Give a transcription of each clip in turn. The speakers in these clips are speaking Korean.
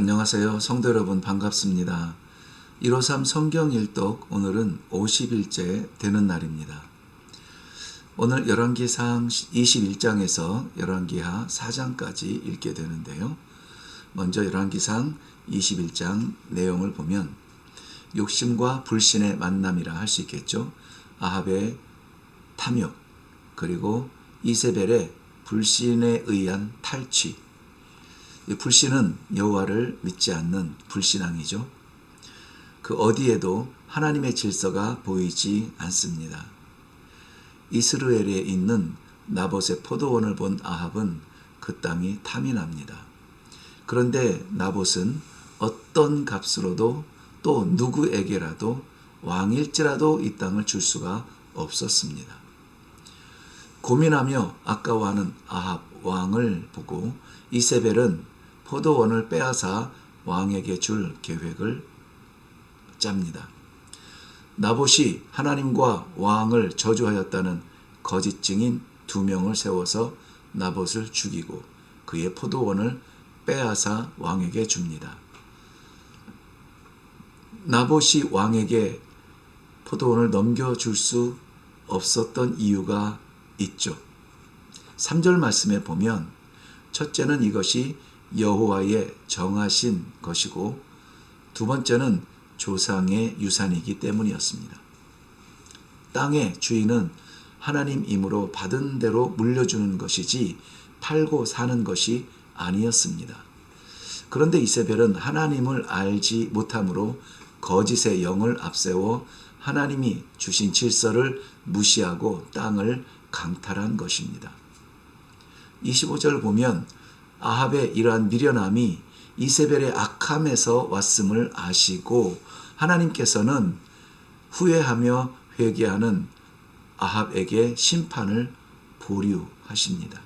안녕하세요. 성도 여러분 반갑습니다. 153 성경 일독 오늘은 50일째 되는 날입니다. 오늘 열왕기상 21장에서 열왕기하 4장까지 읽게 되는데요. 먼저 열왕기상 21장 내용을 보면 욕심과 불신의 만남이라 할 수 있겠죠. 아합의 탐욕 그리고 이세벨의 불신에 의한 탈취 이 불신은 여호와를 믿지 않는 불신앙이죠. 그 어디에도 하나님의 질서가 보이지 않습니다. 이스라엘에 있는 나봇의 포도원을 본 아합은 그 땅이 탐이 납니다. 그런데 나봇은 어떤 값으로도 또 누구에게라도 왕일지라도 이 땅을 줄 수가 없었습니다. 고민하며 아까워하는 아합 왕을 보고 이세벨은 포도원을 빼앗아 왕에게 줄 계획을 짭니다. 나봇이 하나님과 왕을 저주하였다는 거짓 증인 두 명을 세워서 나봇을 죽이고 그의 포도원을 빼앗아 왕에게 줍니다. 나봇이 왕에게 포도원을 넘겨줄 수 없었던 이유가 있죠. 3절 말씀에 보면 첫째는 이것이 여호와의 정하신 것이고 두 번째는 조상의 유산이기 때문이었습니다. 땅의 주인은 하나님이므로 받은 대로 물려주는 것이지 팔고 사는 것이 아니었습니다. 그런데 이세벨은 하나님을 알지 못함으로 거짓의 영을 앞세워 하나님이 주신 질서를 무시하고 땅을 강탈한 것입니다. 25절 보면 아합의 이러한 미련함이 이세벨의 악함에서 왔음을 아시고 하나님께서는 후회하며 회개하는 아합에게 심판을 보류하십니다.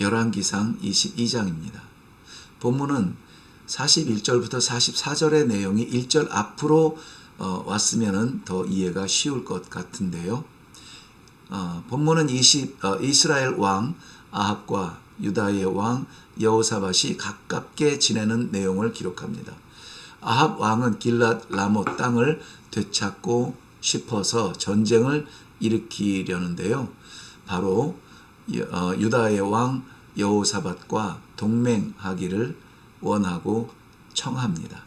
열왕기상 22장입니다. 본문은 41절부터 44절의 내용이 1절 앞으로 어, 왔으면 더 이해가 쉬울 것 같은데요. 어, 본문은 20, 어, 이스라엘 왕 아합과 유다의 왕 여호사밧이 가깝게 지내는 내용을 기록합니다. 아합 왕은 길랏 라못 땅을 되찾고 싶어서 전쟁을 일으키려는데요. 바로 어, 유다의 왕 여호사밧과 동맹하기를 원하고 청합니다.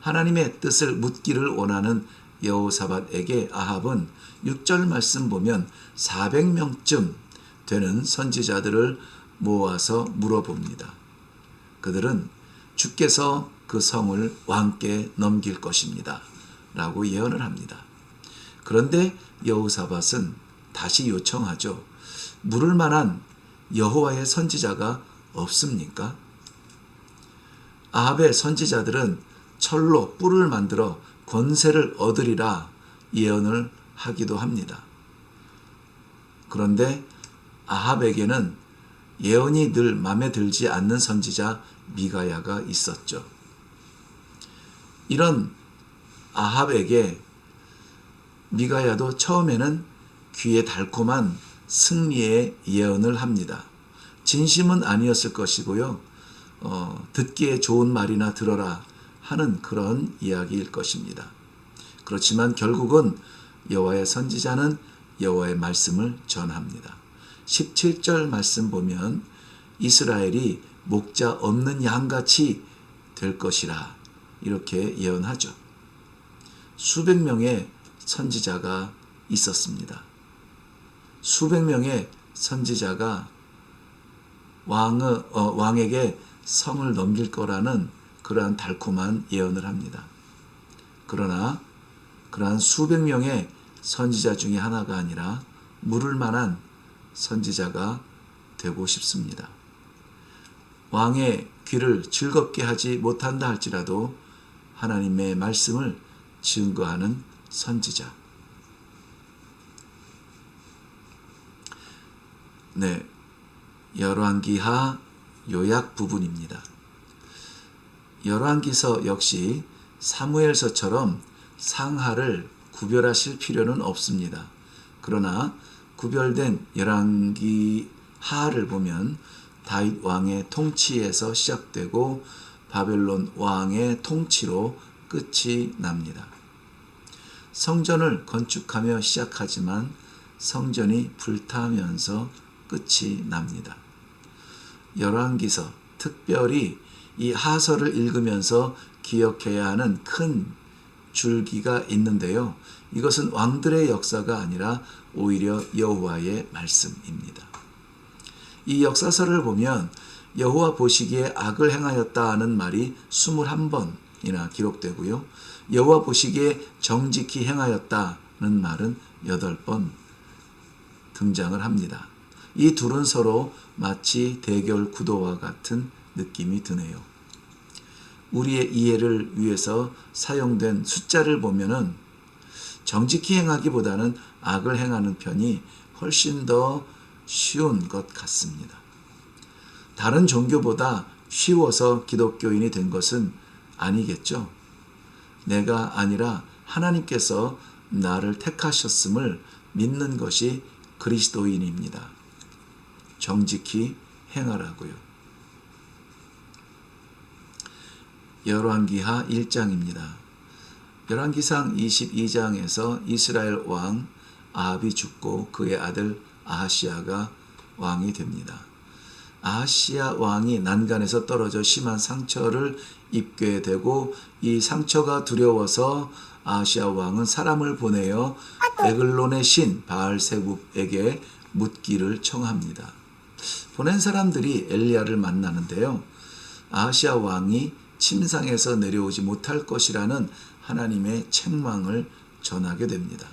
하나님의 뜻을 묻기를 원하는 여호사밧에게 아합은 6절 말씀 보면 400명쯤 되는 선지자들을 모아서 물어봅니다. 그들은 주께서 그 성을 왕께 넘길 것입니다. 라고 예언을 합니다. 그런데 여호사밧은 다시 요청하죠. 물을 만한 여호와의 선지자가 없습니까? 아합의 선지자들은 철로 뿔을 만들어 권세를 얻으리라 예언을 하기도 합니다. 그런데 아합에게는 예언이 늘 마음에 들지 않는 선지자 미가야가 있었죠. 이런 아합에게 미가야도 처음에는 귀에 달콤한 승리의 예언을 합니다. 진심은 아니었을 것이고요. 어, 듣기에 좋은 말이나 들어라 하는 그런 이야기일 것입니다. 그렇지만 결국은 여호와의 선지자는 여호와의 말씀을 전합니다. 17절 말씀 보면 이스라엘이 목자 없는 양같이 될 것이라 이렇게 예언하죠. 수백 명의 선지자가 있었습니다. 수백 명의 선지자가 왕의, 어, 왕에게 성을 넘길 거라는 그러한 달콤한 예언을 합니다. 그러나 그러한 수백 명의 선지자 중에 하나가 아니라 물을 만한 선지자가 되고 싶습니다. 왕의 귀를 즐겁게 하지 못한다 할지라도 하나님의 말씀을 증거하는 선지자. 네. 열왕기하 요약 부분입니다. 열왕기서 역시 사무엘서처럼 상하를 구별하실 필요는 없습니다. 그러나 구별된 열왕기 하를 보면 다윗 왕의 통치에서 시작되고 바벨론 왕의 통치로 끝이 납니다. 성전을 건축하며 시작하지만 성전이 불타면서 끝이 납니다. 열왕기서 특별히 이 하서를 읽으면서 기억해야 하는 큰 줄기가 있는데요. 이것은 왕들의 역사가 아니라 오히려 여호와의 말씀입니다. 이 역사서를 보면 여호와 보시기에 악을 행하였다 하는 말이 21번이나 기록되고요. 여호와 보시기에 정직히 행하였다는 말은 8번 등장을 합니다. 이 둘은 서로 마치 대결 구도와 같은 느낌이 드네요. 우리의 이해를 위해서 사용된 숫자를 보면은 정직히 행하기보다는 악을 행하는 편이 훨씬 더 쉬운 것 같습니다. 다른 종교보다 쉬워서 기독교인이 된 것은 아니겠죠. 내가 아니라 하나님께서 나를 택하셨음을 믿는 것이 그리스도인입니다. 정직히 행하라고요. 열왕기하 1장입니다. 열왕기상 22장에서 이스라엘 왕 아합이 죽고 그의 아들 아하시아가 왕이 됩니다. 아하시아 왕이 난간에서 떨어져 심한 상처를 입게 되고 이 상처가 두려워서 아하시아 왕은 사람을 보내어 에글론의 신 바알세굽에게 묻기를 청합니다. 보낸 사람들이 엘리야를 만나는데요. 아하시아 왕이 침상에서 내려오지 못할 것이라는 하나님의 책망을 전하게 됩니다.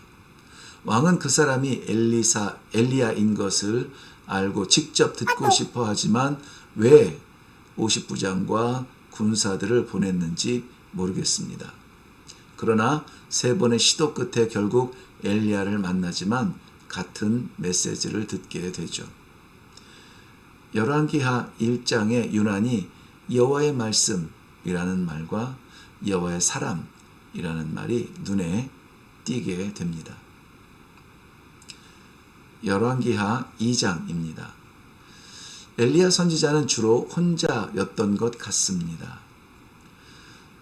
왕은 그 사람이 엘리사 엘리야인 것을 알고 직접 듣고 싶어 하지만 왜 50부장과 군사들을 보냈는지 모르겠습니다. 그러나 세 번의 시도 끝에 결국 엘리야를 만나지만 같은 메시지를 듣게 되죠. 열왕기하 1장의 유난히 여호와의 말씀 이라는 말과 여호와의 사람이라는 말이 눈에 띄게 됩니다. 열왕기하 2장입니다. 엘리야 선지자는 주로 혼자였던 것 같습니다.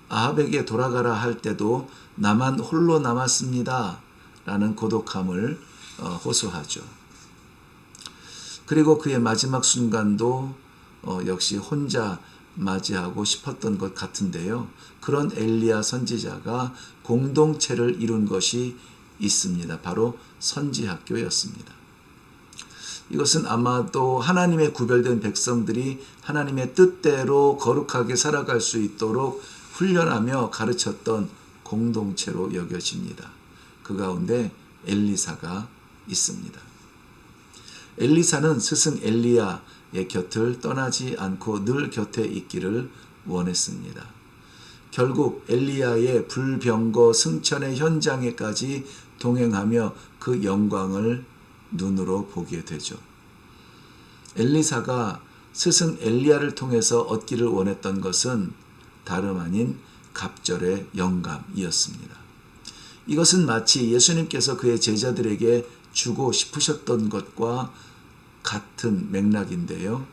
아합에게 돌아가라 할 때도 나만 홀로 남았습니다. 라는 고독함을 어, 호소하죠. 그리고 그의 마지막 순간도 어, 역시 혼자 맞이하고 싶었던 것 같은데요. 그런 엘리야 선지자가 공동체를 이룬 것이 있습니다. 바로 선지학교였습니다. 이것은 아마도 하나님의 구별된 백성들이 하나님의 뜻대로 거룩하게 살아갈 수 있도록 훈련하며 가르쳤던 공동체로 여겨집니다. 그 가운데 엘리사가 있습니다. 엘리사는 스승 엘리야 의 곁을 떠나지 않고 늘 곁에 있기를 원했습니다. 결국 엘리야의 불병거 승천의 현장에까지 동행하며 그 영광을 눈으로 보게 되죠. 엘리사가 스승 엘리야를 통해서 얻기를 원했던 것은 다름 아닌 갑절의 영감이었습니다. 이것은 마치 예수님께서 그의 제자들에게 주고 싶으셨던 것과 같은 맥락인데요.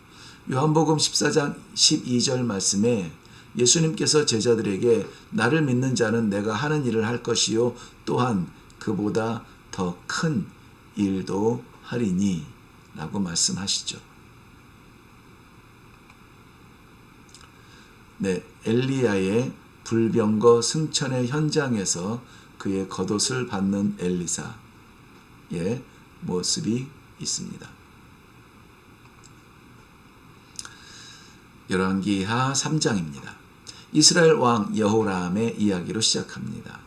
요한복음 14장 12절 말씀에 예수님께서 제자들에게 나를 믿는 자는 내가 하는 일을 할 것이요 또한 그보다 더 큰 일도 하리니 라고 말씀하시죠. 네, 엘리야의 불병거 승천의 현장에서 그의 겉옷을 받는 엘리사의 모습이 있습니다. 열왕기하 3장입니다. 이스라엘 왕 여호람의 이야기로 시작합니다.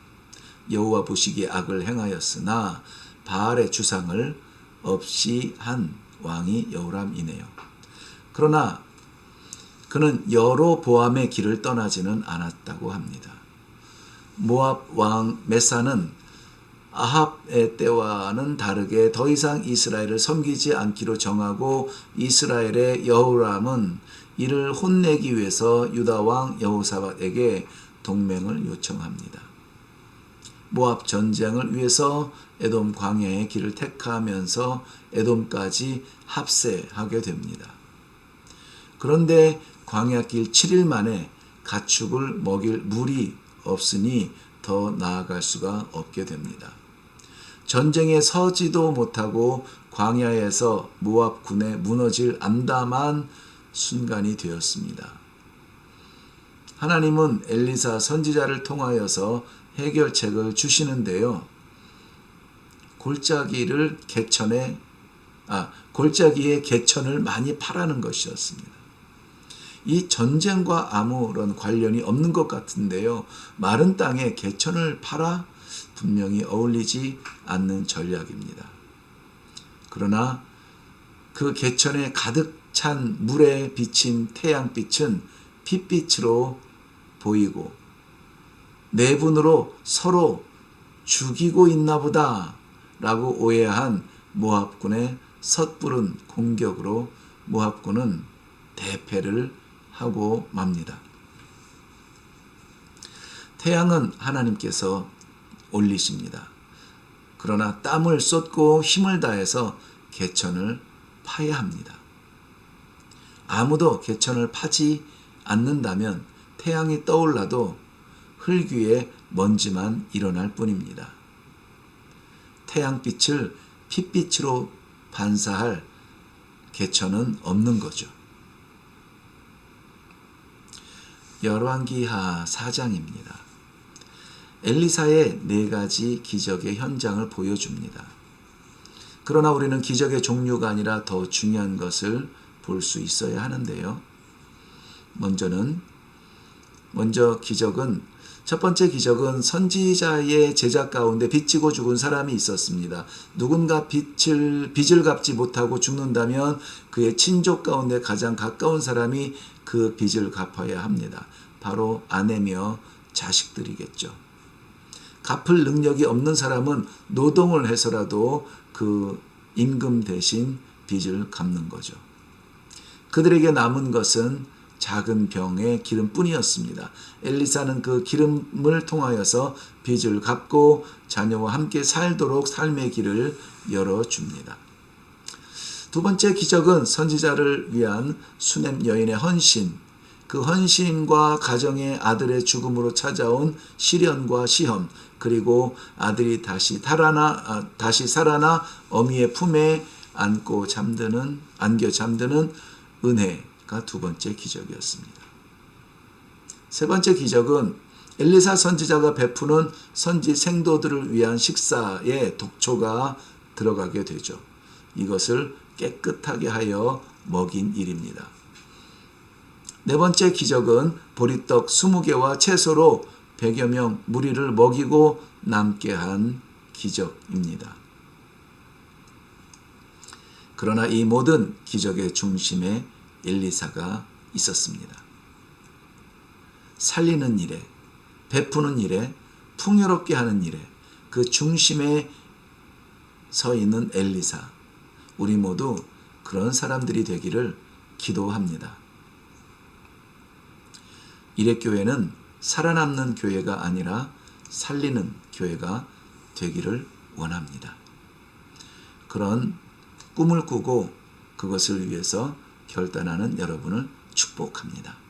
여호와 보시기에 악을 행하였으나 바알의 주상을 없이 한 왕이 여호람이네요. 그러나 그는 여로 보암의 길을 떠나지는 않았다고 합니다. 모압 왕 메사는 아합의 때와는 다르게 더 이상 이스라엘을 섬기지 않기로 정하고 이스라엘의 여호람은 이를 혼내기 위해서 유다 왕 여호사밧에게 동맹을 요청합니다. 모압 전쟁을 위해서 에돔 광야의 길을 택하면서 에돔까지 합세하게 됩니다. 그런데 광야길 7일 만에 가축을 먹일 물이 없으니 더 나아갈 수가 없게 됩니다. 전쟁에 서지도 못하고 광야에서 모압 군에 무너질 암담한 순간이 되었습니다. 하나님은 엘리사 선지자를 통하여서 해결책을 주시는데요. 골짜기를 개천에 아 골짜기에 개천을 많이 파라는 것이었습니다. 이 전쟁과 아무런 관련이 없는 것 같은데요. 마른 땅에 개천을 팔아 분명히 어울리지 않는 전략입니다. 그러나 그 개천에 가득 찬 물에 비친 태양빛은 핏빛으로 보이고 내분으로 서로 죽이고 있나 보다 라고 오해한 모압군의 섣부른 공격으로 모압군은 대패를 하고 맙니다. 태양은 하나님께서 올리십니다. 그러나 땀을 쏟고 힘을 다해서 개천을 파야 합니다. 아무도 개천을 파지 않는다면 태양이 떠올라도 흙 위에 먼지만 일어날 뿐입니다. 태양빛을 핏빛으로 반사할 개천은 없는 거죠. 열왕기하 4장입니다. 엘리사의 네 가지 기적의 현장을 보여줍니다. 그러나 우리는 기적의 종류가 아니라 더 중요한 것을 볼 수 있어야 하는데요. 먼저는 먼저 기적은 첫 번째 기적은 선지자의 제자 가운데 빚지고 죽은 사람이 있었습니다. 누군가 빚을 빚을 갚지 못하고 죽는다면 그의 친족 가운데 가장 가까운 사람이 그 빚을 갚아야 합니다. 바로 아내며 자식들이겠죠. 갚을 능력이 없는 사람은 노동을 해서라도 그 임금 대신 빚을 갚는 거죠. 그들에게 남은 것은 작은 병의 기름뿐이었습니다. 엘리사는 그 기름을 통하여서 빚을 갚고 자녀와 함께 살도록 삶의 길을 열어줍니다. 두 번째 기적은 선지자를 위한 수냄 여인의 헌신, 그 헌신과 가정의 아들의 죽음으로 찾아온 시련과 시험, 그리고 아들이 다시 살아나 아, 다시 살아나 어미의 품에 안고 잠드는 안겨 잠드는 은혜가 두 번째 기적이었습니다. 세 번째 기적은 엘리사 선지자가 베푸는 선지 생도들을 위한 식사에 독초가 들어가게 되죠. 이것을 깨끗하게 하여 먹인 일입니다. 네 번째 기적은 보리떡 20개와 채소로 100여 명 무리를 먹이고 남게 한 기적입니다. 그러나 이 모든 기적의 중심에 엘리사가 있었습니다. 살리는 일에, 베푸는 일에, 풍요롭게 하는 일에 그 중심에 서 있는 엘리사. 우리 모두 그런 사람들이 되기를 기도합니다. 이래교회는 살아남는 교회가 아니라 살리는 교회가 되기를 원합니다. 그런 꿈을 꾸고 그것을 위해서 결단하는 여러분을 축복합니다.